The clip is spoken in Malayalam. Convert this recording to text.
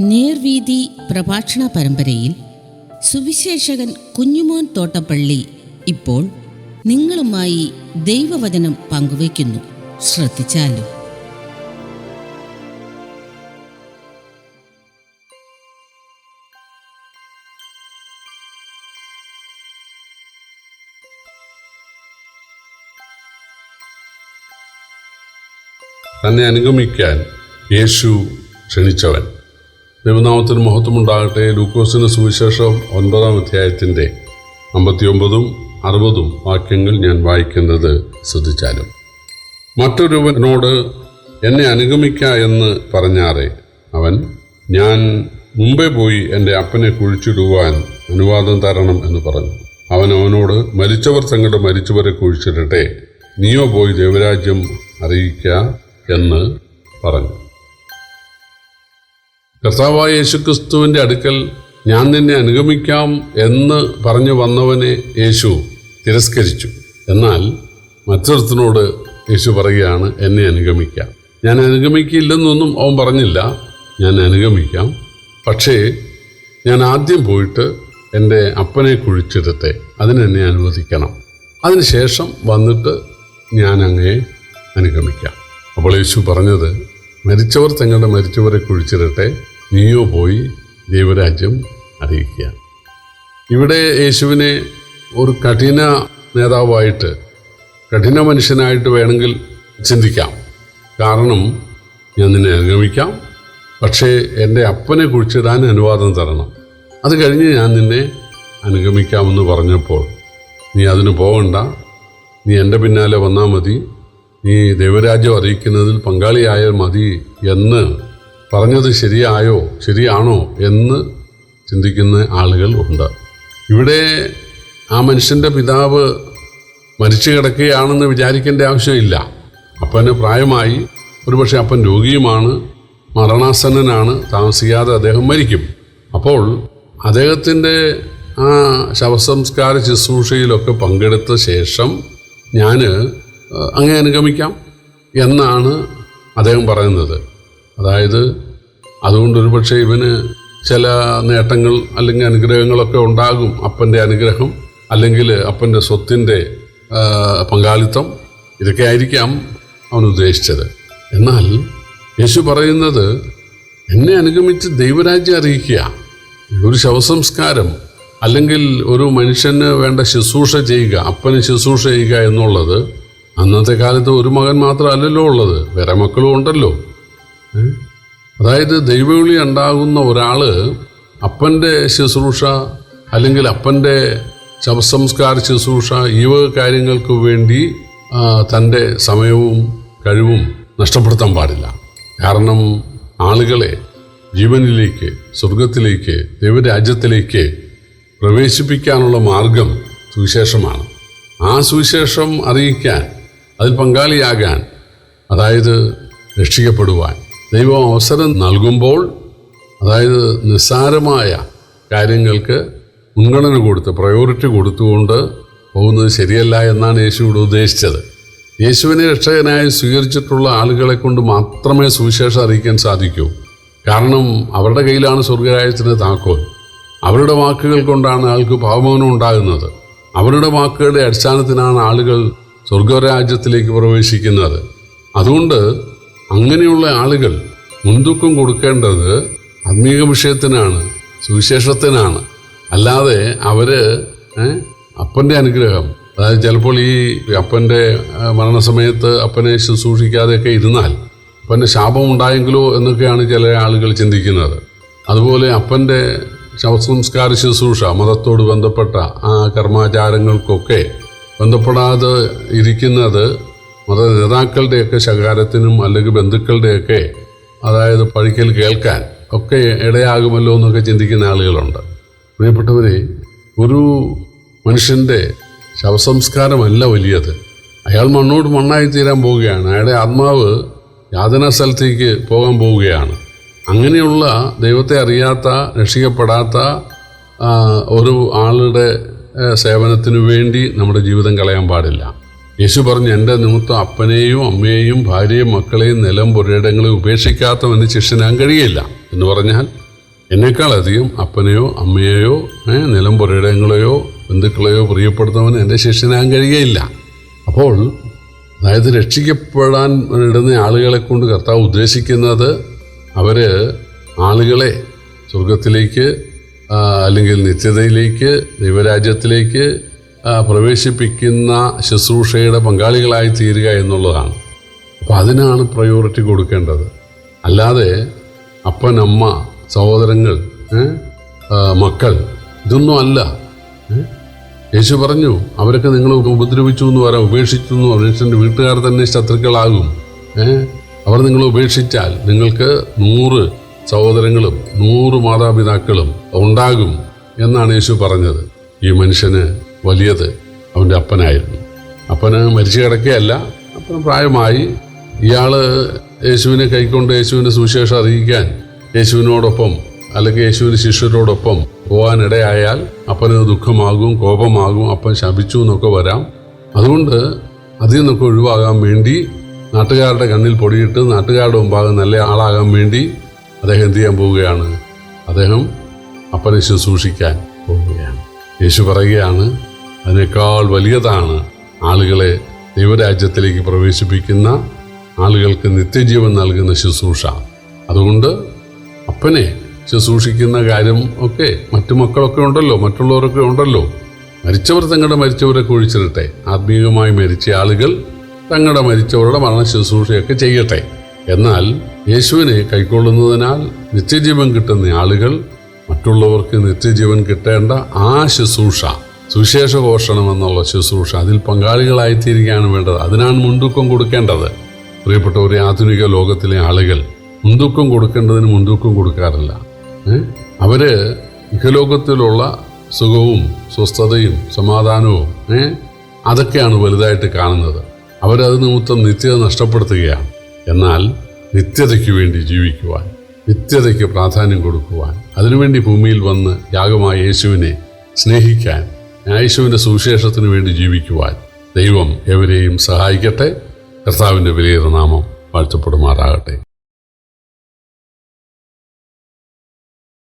നേർവീതി പ്രഭാഷണ പരമ്പരയിൽ സുവിശേഷകൻ കുഞ്ഞുമോൻ തോട്ടപ്പള്ളി ഇപ്പോൾ നിങ്ങളുമായി ദൈവവചനം പങ്കുവയ്ക്കുന്നു. ശ്രദ്ധിച്ചാലും? തന്നെ അനുഗമിക്കാൻ യേശു ക്ഷണിച്ചവൻ. ദൈവനാമത്തിന് മഹത്വമുണ്ടാകട്ടെ. ലൂക്കോസിന് സുവിശേഷം ഒൻപതാം അധ്യായത്തിന്റെ അമ്പത്തിയൊമ്പതും അറുപതും വാക്യങ്ങൾ ഞാൻ വായിക്കുന്നത് ശ്രദ്ധിച്ചാലും. മറ്റൊരുവനോട് എന്നെ അനുഗമിക്ക എന്ന് പറഞ്ഞാറേ. അവൻ ഞാൻ മുമ്പേ പോയി എന്റെ അപ്പനെ കുഴിച്ചിടുവാൻ അനുവാദം തരണം എന്ന് പറഞ്ഞു. അവൻ അവനോട് മരിച്ചവർ തങ്ങളുടെ മരിച്ചവരെ കുഴിച്ചിടട്ടെ. നീയോ പോയി ദൈവരാജ്യം അറിയിക്ക എന്ന് പറഞ്ഞു. കർത്താവായ യേശുക്രിസ്തുവിന്റെ അടുക്കൽ ഞാൻ നിന്നെ അനുഗമിക്കാം എന്ന് പറഞ്ഞു വന്നവനെ യേശു തിരസ്കരിച്ചു. എന്നാൽ മറ്റൊരുത്തിനോട് യേശു പറയുകയാണ് എന്നെ അനുഗമിക്കാം. ഞാൻ അനുഗമിക്കില്ലെന്നൊന്നും അവൻ പറഞ്ഞില്ല. ഞാൻ അനുഗമിക്കാം. പക്ഷേ ഞാൻ ആദ്യം പോയിട്ട് എന്റെ അപ്പനെ കുഴിച്ചിടട്ടെ. അതിനെന്നെ അനുവദിക്കണം. അതിനുശേഷം വന്നിട്ട് ഞാൻ അങ്ങയെ അനുഗമിക്കാം. അപ്പോൾ യേശു പറഞ്ഞത് മരിച്ചവർ തങ്ങളുടെ മരിച്ചവരെ കുഴിച്ചിടട്ടെ. നീയോ പോയി ദൈവരാജ്യം അറിയിക്കുക. ഇവിടെ യേശുവിനെ ഒരു കഠിന നേതാവായിട്ട് കഠിന മനുഷ്യനായിട്ട് വേണമെങ്കിൽ ചിന്തിക്കാം. കാരണം ഞാൻ നിന്നെ അനുഗമിക്കാം. പക്ഷേ എന്റെ അപ്പനെ കുഴിച്ചിടാൻ അനുവാദം തരണം. അത് കഴിഞ്ഞ് ഞാൻ നിന്നെ അനുഗമിക്കാമെന്ന് പറഞ്ഞപ്പോൾ നീ അതിന് പോകണ്ട. നീ എന്റെ പിന്നാലെ വന്നാൽ മതി. നീ ദൈവരാജ്യം അറിയിക്കുന്നതിൽ പങ്കാളിയായാൽ മതി എന്ന് പറഞ്ഞത് ശരിയായോ ശരിയാണോ എന്ന് ചിന്തിക്കുന്ന ആളുകൾ ഉണ്ട്. ഇവിടെ ആ മനുഷ്യന്റെ പിതാവ് മരിച്ചു കിടക്കുകയാണെന്ന് വിചാരിക്കേണ്ട ആവശ്യമില്ല. അപ്പന് പ്രായമായി ഒരുപക്ഷെ അപ്പൻ രോഗിയുമാണ് മരണാസന്നനാണ് താമസിക്കാതെ അദ്ദേഹം മരിക്കും. അപ്പോൾ അദ്ദേഹത്തിന്റെ ആ ശവസംസ്കാര ശുശ്രൂഷയിലൊക്കെ പങ്കെടുത്ത ശേഷം ഞാൻ അങ്ങേ അനുഗമിക്കാം എന്നാണ് അദ്ദേഹം പറയുന്നത്. അതായത് അതുകൊണ്ട് ഒരുപക്ഷെ ഇവന് ചില നേട്ടങ്ങൾ അല്ലെങ്കിൽ അനുഗ്രഹങ്ങളൊക്കെ ഉണ്ടാകും അപ്പന്റെ അനുഗ്രഹം അല്ലെങ്കിൽ അപ്പന്റെ സ്വത്തിന്റെ പങ്കാളിത്തം ഇതൊക്കെ ആയിരിക്കാം അവൻ ഉദ്ദേശിച്ചത് എന്നാൽ യേശു പറയുന്നത് എന്നെ അനുഗമിച്ച് ദൈവരാജ്യം അറിയിക്കുക ഒരു ശവസംസ്കാരം അല്ലെങ്കിൽ ഒരു മനുഷ്യന് വേണ്ട ശുശ്രൂഷ ചെയ്യുക അപ്പന് ശുശ്രൂഷ ചെയ്യുക എന്നുള്ളത് അന്നത്തെ കാലത്ത് ഒരു മകൻ മാത്രമല്ലല്ലോ ഉള്ളത് വേറെ മക്കളും ഉണ്ടല്ലോ? അതായത് ദൈവവിളി ഉണ്ടാകുന്ന ഒരാൾ അപ്പന്റെ ശുശ്രൂഷ അല്ലെങ്കിൽ അപ്പന്റെ ശവസംസ്കാര ശുശ്രൂഷ ഈ വക കാര്യങ്ങൾക്ക് വേണ്ടി തന്റെ സമയവും കഴിവും നഷ്ടപ്പെടുത്താൻ പാടില്ല. കാരണം ആളുകളെ ജീവനിലേക്ക് സ്വർഗത്തിലേക്ക് ദൈവരാജ്യത്തിലേക്ക് പ്രവേശിപ്പിക്കാനുള്ള മാർഗം സുവിശേഷമാണ്. ആ സുവിശേഷം അറിയിക്കാൻ അതിൽ പങ്കാളിയാകാൻ അതായത് രക്ഷിക്കപ്പെടുവാൻ ദൈവം അവസരം നൽകുമ്പോൾ അതായത് നിസ്സാരമായ കാര്യങ്ങൾക്ക് മുൻഗണന കൊടുത്ത് പ്രയോറിറ്റി കൊടുത്തുകൊണ്ട് പോകുന്നത് ശരിയല്ല എന്നാണ് യേശു ഇവിടെ ഉദ്ദേശിച്ചത്. യേശുവിനെ രക്ഷകനായി സ്വീകരിച്ചിട്ടുള്ള ആളുകളെ കൊണ്ട് മാത്രമേ സുവിശേഷം അറിയിക്കാൻ സാധിക്കൂ. കാരണം അവരുടെ കയ്യിലാണ് സ്വർഗരാജ്യത്തിന്റെ താക്കോൽ. അവരുടെ വാക്കുകൾ കൊണ്ടാണ് ആൾക്ക് പാവമോനം ഉണ്ടാകുന്നത്. അവരുടെ വാക്കുകളുടെ അടിസ്ഥാനത്തിനാണ് ആളുകൾ സ്വർഗരാജ്യത്തിലേക്ക് പ്രവേശിക്കുന്നത്. അതുകൊണ്ട് അങ്ങനെയുള്ള ആളുകൾ മുൻതൂക്കം കൊടുക്കേണ്ടത് ആത്മീക വിഷയത്തിനാണ് സുവിശേഷത്തിനാണ്. അല്ലാതെ അവർ അപ്പന്റെ അനുഗ്രഹം. അതായത് ചിലപ്പോൾ ഈ അപ്പന്റെ മരണസമയത്ത് അപ്പനെ ശുശ്രൂഷിക്കാതെയൊക്കെ ഇരുന്നാൽ അപ്പന്റെ ശാപം ഉണ്ടായെങ്കിലോ എന്നൊക്കെയാണ് ചില ആളുകൾ ചിന്തിക്കുന്നത്. അതുപോലെ അപ്പന്റെ ശവസംസ്കാര ശുശ്രൂഷ മതത്തോട് ബന്ധപ്പെട്ട ആ കർമാചാരങ്ങൾക്കൊക്കെ ബന്ധപ്പെടാതെ ഇരിക്കുന്നത് മത നേതാക്കളുടെയൊക്കെ ശകാരത്തിനും അല്ലെങ്കിൽ ബന്ധുക്കളുടെയൊക്കെ അതായത് പഴിക്കൽ കേൾക്കാൻ ഒക്കെ ഇടയാകുമല്ലോ എന്നൊക്കെ ചിന്തിക്കുന്ന ആളുകളുണ്ട്. പ്രിയപ്പെട്ടവരെ ഒരു മനുഷ്യന്റെ ശവസംസ്കാരമല്ല വലിയത്. അയാൾ മണ്ണോട് മണ്ണായി തീരാൻ പോവുകയാണ്. അയാളുടെ ആത്മാവ് യാതനാ സ്ഥലത്തേക്ക് പോകാൻ പോവുകയാണ്. അങ്ങനെയുള്ള ദൈവത്തെ അറിയാത്ത രക്ഷിക്കപ്പെടാത്ത ഒരു ആളുടെ സേവനത്തിനു വേണ്ടി നമ്മുടെ ജീവിതം കളയാൻ പാടില്ല. യേശു പറഞ്ഞു എന്റെ നിമിത്തം അപ്പനെയും അമ്മയെയും ഭാര്യയും മക്കളെയും നിലം പുരയിടങ്ങളെ ഉപേക്ഷിക്കാത്തവന് ശിഷ്യനാൻ കഴിയില്ല. എന്ന് പറഞ്ഞാൽ എന്നെക്കാളധികം അപ്പനെയോ അമ്മയെയോ നിലം പുരയിടങ്ങളെയോ ബന്ധുക്കളെയോ പ്രിയപ്പെടുത്തവന് എന്റെ ശിഷ്യനാൻ കഴിയുകയില്ല അപ്പോൾ അതായത് രക്ഷിക്കപ്പെടാൻ ഇടുന്ന ആളുകളെ കൊണ്ട് കർത്താവ് ഉദ്ദേശിക്കുന്നത് അവർ ആളുകളെ സ്വർഗത്തിലേക്ക് അല്ലെങ്കിൽ നിത്യതയിലേക്ക് ദൈവരാജ്യത്തിലേക്ക് പ്രവേശിപ്പിക്കുന്ന ശുശ്രൂഷയുടെ പങ്കാളികളായി തീരുക എന്നുള്ളതാണ്. അപ്പോൾ അതിനാണ് പ്രയോറിറ്റി കൊടുക്കേണ്ടത്. അല്ലാതെ അപ്പൻ അമ്മ സഹോദരങ്ങൾ മക്കൾ ഇതൊന്നും അല്ല. യേശു പറഞ്ഞു അവരൊക്കെ നിങ്ങൾ ഉപദ്രവിച്ചു എന്ന് പറയാം ഉപേക്ഷിച്ചു എന്ന് മനുഷ്യന്റെ വീട്ടുകാർ തന്നെ ശത്രുക്കളാകും. അവർ നിങ്ങൾ ഉപേക്ഷിച്ചാൽ നിങ്ങൾക്ക് നൂറ് സഹോദരങ്ങളും നൂറ് മാതാപിതാക്കളും ഉണ്ടാകും എന്നാണ് യേശു പറഞ്ഞത്. ഈ മനുഷ്യന് വലിയത് അവന്റെ അപ്പനായിരുന്നു. അപ്പന് മരിച്ചു കിടക്കുകയല്ല അപ്പന് പ്രായമായി. ഇയാൾ യേശുവിനെ കൈക്കൊണ്ട് യേശുവിന്റെ സുവിശേഷം അറിയിക്കാൻ യേശുവിനോടൊപ്പം അല്ലെങ്കിൽ യേശുവിന്റെ ശിഷ്യരോടൊപ്പം പോകാനിടയായാൽ അപ്പന് ദുഃഖമാകും കോപമാകും അപ്പൻ ശപിച്ചു എന്നൊക്കെ വരാം. അതുകൊണ്ട് അതിൽ നിന്നൊക്കെ ഒഴിവാകാൻ വേണ്ടി നാട്ടുകാരുടെ കണ്ണിൽ പൊടിയിട്ട് നാട്ടുകാരുടെ മുമ്പാകെ നല്ല ആളാകാൻ വേണ്ടി അദ്ദേഹം എന്ത് ചെയ്യാൻ പോവുകയാണ്. അദ്ദേഹം അപ്പനെ ശുശ്രൂഷിക്കാൻ പോവുകയാണ്. യേശു പറയുകയാണ് അതിനേക്കാൾ വലിയതാണ് ആളുകളെ ദൈവരാജ്യത്തിലേക്ക് പ്രവേശിപ്പിക്കുന്ന ആളുകൾക്ക് നിത്യജീവൻ നൽകുന്ന ശുശ്രൂഷ. അതുകൊണ്ട് അപ്പനെ ശുശ്രൂഷിക്കുന്ന കാര്യം ഒക്കെ മറ്റു മക്കളൊക്കെ ഉണ്ടല്ലോ മറ്റുള്ളവരൊക്കെ ഉണ്ടല്ലോ. മരിച്ചവർ തങ്ങളുടെ മരിച്ചവരെ കുഴിച്ചിരട്ടെ ആത്മീയമായി മരിച്ച ആളുകൾ തങ്ങളുടെ മരിച്ചവരുടെ മരണ ശുശ്രൂഷയൊക്കെ ചെയ്യട്ടെ. എന്നാൽ യേശുവിനെ കൈക്കൊള്ളുന്നതിനാൽ നിത്യജീവൻ കിട്ടുന്ന ആളുകൾ മറ്റുള്ളവർക്ക് നിത്യജീവൻ കിട്ടേണ്ട ആ ശുശ്രൂഷ. സുവിശേഷ പോഷണം എന്നുള്ള ശുശ്രൂഷ അതിൽ പങ്കാളികളായിത്തീരുകയാണ് വേണ്ടത്. അതിനാണ് മുൻതൂക്കം കൊടുക്കേണ്ടത്. പ്രിയപ്പെട്ട ഒരു ആധുനിക ലോകത്തിലെ ആളുകൾ മുൻതൂക്കം കൊടുക്കേണ്ടതിന് മുൻതൂക്കം കൊടുക്കാറില്ല. അവർ ഇഹലോകത്തിലുള്ള സുഖവും സ്വസ്ഥതയും സമാധാനവും? അതൊക്കെയാണ് വലുതായിട്ട് കാണുന്നത്. അവരത് നിമിത്തം നിത്യത നഷ്ടപ്പെടുത്തുകയാണ്. എന്നാൽ നിത്യതയ്ക്ക് വേണ്ടി ജീവിക്കുവാൻ നിത്യതയ്ക്ക് പ്രാധാന്യം കൊടുക്കുവാൻ അതിനുവേണ്ടി ഭൂമിയിൽ വന്ന് യാഗമായ യേശുവിനെ സ്നേഹിക്കാൻ യേശുവിന്റെ സുവിശേഷത്തിന് വേണ്ടി ജീവിക്കുവാൻ ദൈവം എവരെയും സഹായിക്കട്ടെ. കർത്താവിന്റെ വിലയേറെ നാമം വാഴ്ത്തപ്പെടുമാറാകട്ടെ.